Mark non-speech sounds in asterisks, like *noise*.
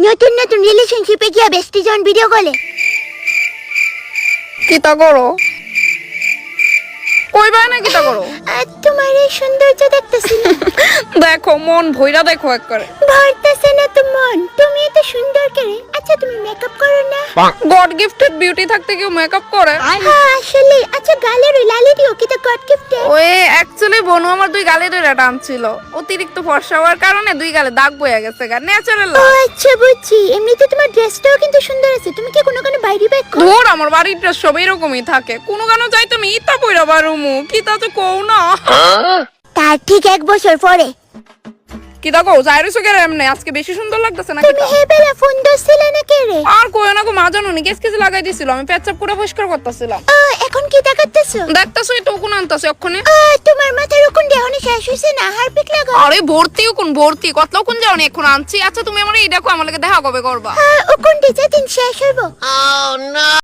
নতুন নতুন রিলেশনশিপে গিয়া বেস্টি জন ভিডিও কলে কিতা করো? কইবা না কিতা করো? আর তোমার এই সৌন্দর্য দেখতেছি না। *laughs* দেখো মন ভইরা দেখো এক করে ভরতেছে না তো মন। তুমি এত সুন্দর করে। আচ্ছা তুমি মেকআপ করো না। গড গিফটেড বিউটি থাকতে কেউ মেকআপ করে? হ্যাঁ আসলে আচ্ছা গালের ওই লালি দিও কি তো গড গিফট ওই অ্যাকচুয়ালি বনু আমার দুই গালে ধরে টানছিল অতিরিক্ত ফর্সা হওয়ার কারণে দুই গালে দাগ বয়ে গেছে গা ন্যাচারাল ও আচ্ছা বুঝছি। এমনিতে তোমার ড্রেসটাও কিন্তু সুন্দর আছে। তুমি কি কোনো কোনো বাইরে ব্যাগ ধর আমার বাড়ির ড্রেস সব এরকমই থাকে। কোনো যাই তুমি ইতা পইরা বারুমু কিতা তো কও না। তার ঠিক এক বছর পরে। রইছো কেরে এমনি? আজকে বেশি সুন্দর লাগতেছে না তুমি ফোন কে আর কইও না গো মা জানো নি কেস কেস লাগাই দিছিল আমি পেচ্ছাপ করে পরিষ্কার করতেছিলাম। এখন কি দেখাতেছো দেখতাছো এটা কোন আনতাছো ওখানে তোমার মাথার কোন দেহনি শেষ হইছে না? হারপিক লাগা? আরে ভর্তি কোন ভর্তি কত কোন যাও এখন আনছি। আচ্ছা তুমি আমার এই দেখো আমার লাগে দেখা কবে করবা? কোন দিছে দিন শেষ হইব।